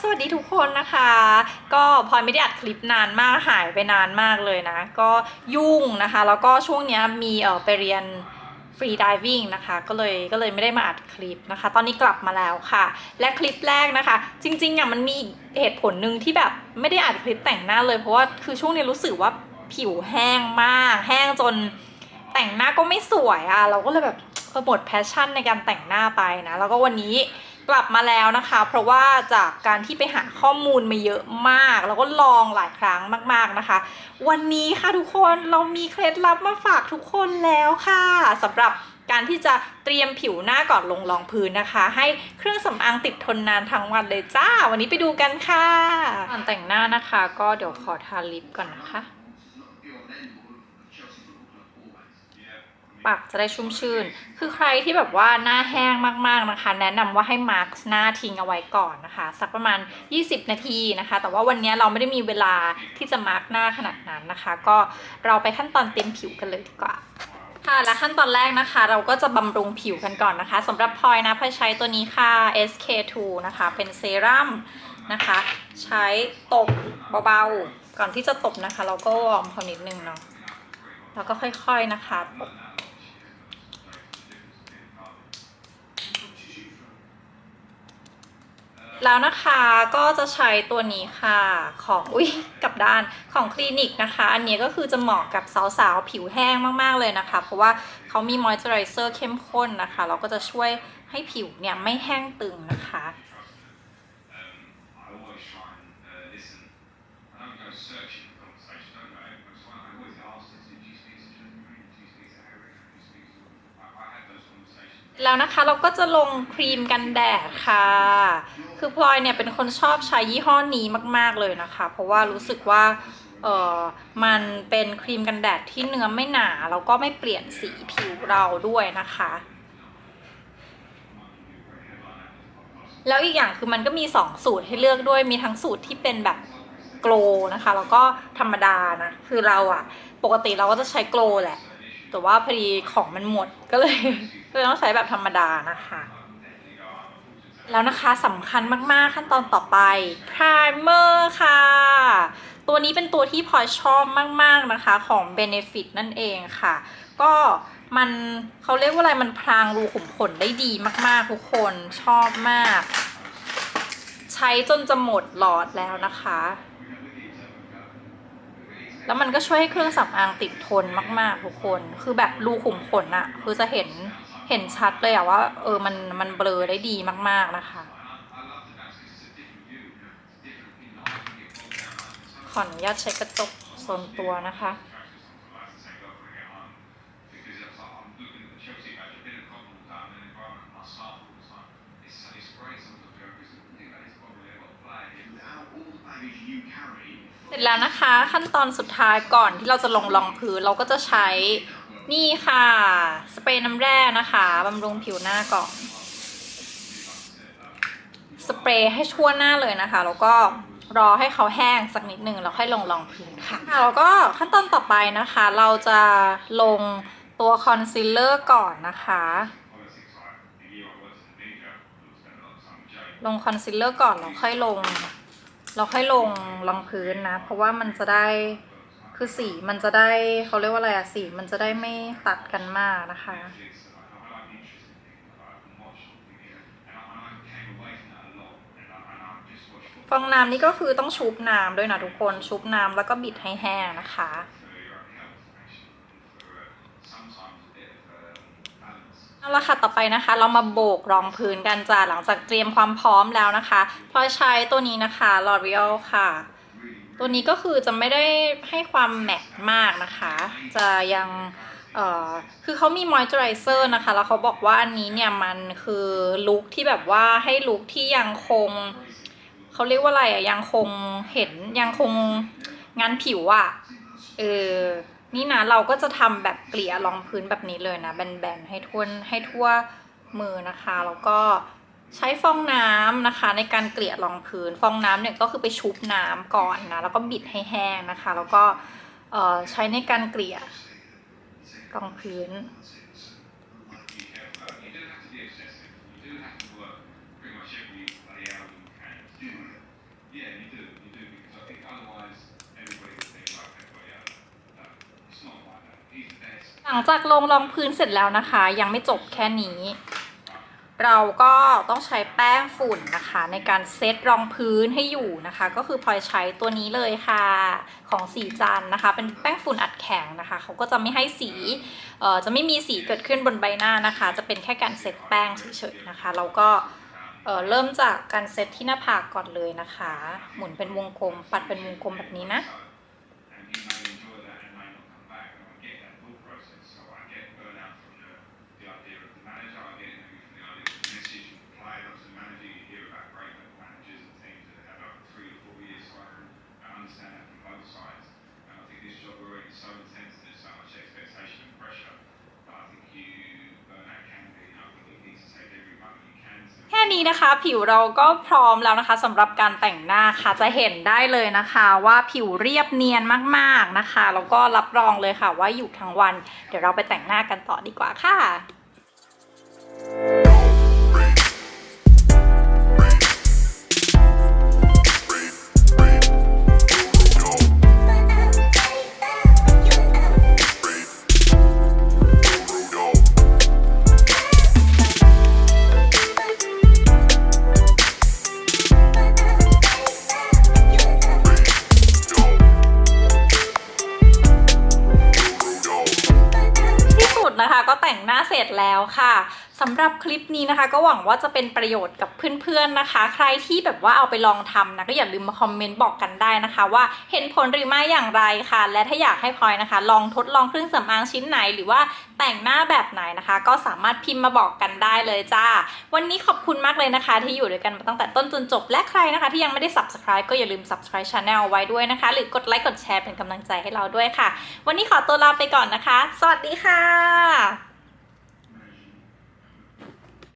สวัสดีทุกคนนะคะ ก็พลอยไม่ได้อัดคลิปนานมากหายไปนานมากเลยนะ ก็ยุ่งนะคะ แล้วก็ช่วงนี้มีเออไปเรียนฟรีดิวิ่งนะคะก็เลยก็เลยไม่ได้มาอัดคลิปนะคะ ตอนนี้กลับมาแล้วค่ะ และคลิปแรกนะคะ จริงๆอะมันมีเหตุผลหนึ่งที่แบบไม่ได้อัดคลิปแต่งหน้าเลย เพราะว่าคือช่วงนี้รู้สึกว่าผิวแห้งมาก แห้งจนแต่งหน้าก็ไม่สวยอะเราก็เลยแบบหมดแพชชั่นในการแต่งหน้าไปนะแล้วก็วันนี้ กลับมาแล้วนะคะ เพราะว่าจากการที่ไปหาข้อมูลมาเยอะมาก แล้วก็ลองหลายครั้งมาก ๆนะคะ วันนี้ค่ะทุกคนเรามีเคล็ดลับมาฝากทุกคนแล้วค่ะสำหรับการที่จะเตรียมผิวหน้าก่อนลงรองพื้นนะคะ ให้เครื่องสำอางติดทนนานทั้งวันเลยจ้า วันนี้ไปดูกันค่ะก่อนแต่งหน้านะคะ ก็เดี๋ยวขอทาลิปก่อนนะคะ ปากจะได้ชุ่มชื่น คือใครที่แบบว่าหน้าแห้งมากๆนะคะ แนะนำว่าให้มาร์กหน้าทิ้งเอาไว้ก่อนนะคะ สักประมาณ 20 นาทีนะคะ แต่ว่าวันนี้เราไม่ได้มีเวลาที่จะมาร์กหน้าขนาดนั้นนะคะ ก็เราไปขั้นตอนเตรียมผิวกันเลยดีกว่าค่ะและขั้นตอนแรกนะคะ เราก็จะบำรุงผิวกันก่อนนะคะสำหรับพลอยนะพลอยใช้ตัวนี้ค่ะ SK2 นะคะ เป็นเซรั่มนะคะ ใช้ตบเบาๆ ก่อนที่จะตบนะคะ เราก็วอร์มเขานิดนึงเนาะแล้วก็ค่อยๆนะคะตบ แล้วนะคะก็จะใช้ตัวนี้ค่ะของอุ้ยกับด้านของคลินิกนะคะ อันนี้ก็คือจะเหมาะกับสาวๆ ผิวแห้งมากๆเลยนะคะ เพราะว่าเขามีมอยส์เจอไรเซอร์เข้มข้นนะคะ เราก็จะช่วยให้ผิวเนี่ยไม่แห้งตึงนะคะแล้วนะคะเราก็จะลงครีมกันแดดค่ะ คือพลอยเนี่ยเป็นคนชอบใช้ยี่ห้อนี้มาก ๆเลยนะคะ เพราะว่ารู้สึกว่าเออมันเป็นครีมกันแดดที่เนื้อไม่หนาแล้วก็ไม่เปลี่ยนสีผิวเราด้วยนะคะ แล้วอีกอย่างคือมันก็มี 2 สูตรให้เลือกด้วยมีทั้งสูตรที่เป็นแบบโกลนะคะ แล้วก็ธรรมดานะ คือเราอะปกติเราก็จะใช้โกลแหละ แต่ว่าพอดีของมันหมดก็เลยก็เลยต้องใช้แบบธรรมดานะคะ แล้วนะคะสำคัญมากๆขั้นตอนต่อไป primer ค่ะ ตัวนี้เป็นตัวที่พลอยชอบมาก ๆนะคะของ Benefit นั่นเองค่ะ ก็มันเขาเรียกว่าอะไรมันพรางรูขุมขนได้ดีมากๆ ทุกคนชอบมาก ใช้จนจะหมดหลอดแล้วนะคะ แล้วมันก็ช่วยให้เครื่องสำอางติดทนมาก ๆ ทุกคน คือแบบรูขุมขนอะคือจะเห็น เห็นชัดเลยอะว่า เออมันมันเบลอได้ดีมาก ๆ นะคะขออนุญาตใช้กระจกโซนตัวนะคะ เสร็จแล้วนะคะ ขั้นตอนสุดท้ายก่อนที่เราจะลงรองพื้นเราก็จะใช้นี่ค่ะ สเปรย์น้ำแร่นะคะบำรุงผิวหน้าก่อน สเปรย์ให้ชั่วหน้าเลยนะคะ แล้วก็รอให้เขาแห้งสักนิดหนึ่งแล้วค่อยลงรองพื้นค่ะแล้วก็ขั้นตอนต่อไปนะคะ เราจะลงตัวคอนซีลเลอร์ก่อนนะคะ ลงคอนซีลเลอร์ก่อนแล้วค่อยลง เราค่อยลงรองพื้นนะ เพราะว่ามันจะได้คือสีมันจะได้เขาเรียกว่าอะไรอะสีมันจะได้ไม่ตัดกันมากนะคะฟองน้ำนี่ก็คือต้องชุบน้ำด้วยนะทุกคนชุบน้ำแล้วก็บิดให้แห้งนะคะ เอาละค่ะต่อไปนะคะ เรามาโบกรองพื้นกันจ้าหลังจากเตรียมความพร้อมแล้วนะคะพลอยใช้ตัวนี้นะคะ L'Oreal ค่ะ ตัวนี้ก็คือจะไม่ได้ให้ความแมตต์มากนะคะ จะยังเอ่อคือเขามีมอยเจอไรเซอร์นะคะ แล้วเขาบอกว่าอันนี้เนี่ยมันคือลุคที่แบบว่าให้ลุคที่ยังคงเขาเรียกว่าอะไรอะยังคงเห็นยังคงงานผิวอะเออ นี่นะเราก็จะทำแบบเกลี่ยรองพื้นแบบนี้เลยนะแบนๆให้ทั่วให้ทั่วมือนะคะ แล้วก็ใช้ฟองน้ำนะคะ ในการเกลี่ยรองพื้นฟองน้ำเนี่ยก็คือไปชุบน้ำก่อนนะแล้วก็บิดให้แห้งนะคะ แล้วก็เอ่อใช้ในการเกลี่ยรองพื้น ลังจากลงรองพื้นเสร็จแล้วนะคะ ยังไม่จบแค่นี้ เราก็ต้องใช้แป้งฝุ่นนะคะ ในการเซตรองพื้นให้อยู่นะคะ ก็คือพลอยใช้ตัวนี้เลยค่ะ ของสีจันนะคะ เป็นแป้งฝุ่นอัดแข็งนะคะเขาก็จะไม่ให้สีเอ่อจะไม่มีสีเกิดขึ้นบนใบหน้านะคะ จะเป็นแค่การเซตแป้งเฉยๆนะคะเราก็เออเริ่มจากการเซตที่หน้าผากก่อนเลยนะคะ หมุนเป็นวงกลมปัดเป็นวงกลมแบบนี้นะ นี้นะคะผิวเราก็พร้อมแล้วนะคะสำหรับการแต่งหน้าค่ะจะเห็นได้เลยนะคะว่าผิวเรียบเนียนมากๆนะคะแล้วก็รับรองเลยค่ะว่าอยู่ทั้งวัน เดี๋ยวเราไปแต่งหน้ากันต่อดีกว่าค่ะ แต่งหน้าเสร็จแล้วค่ะสำหรับคลิปนี้นะคะ ก็หวังว่าจะเป็นประโยชน์กับเพื่อนๆนะคะ ใครที่แบบว่าเอาไปลองทำนะก็อย่าลืมมาคอมเมนต์บอกกันได้นะคะ ว่าเห็นผลหรือไม่อย่างไรค่ะ และถ้าอยากให้พลอยนะคะ ลองทดลองเครื่องสำอางชิ้นไหน หรือว่าแต่งหน้าแบบไหนนะคะ ก็สามารถพิมพ์มาบอกกันได้เลยจ้า วันนี้ขอบคุณมากเลยนะคะ ที่อยู่ด้วยกันมาตั้งแต่ต้นจนจบและใครนะคะ ที่ยังไม่ได้ subscribe ก็อย่าลืม subscribe channel ไว้ด้วยนะคะ หรือกดไลค์กดแชร์เป็นกำลังใจให้เราด้วยค่ะ วันนี้ขอตัวลาไปก่อนนะคะ สวัสดีค่ะ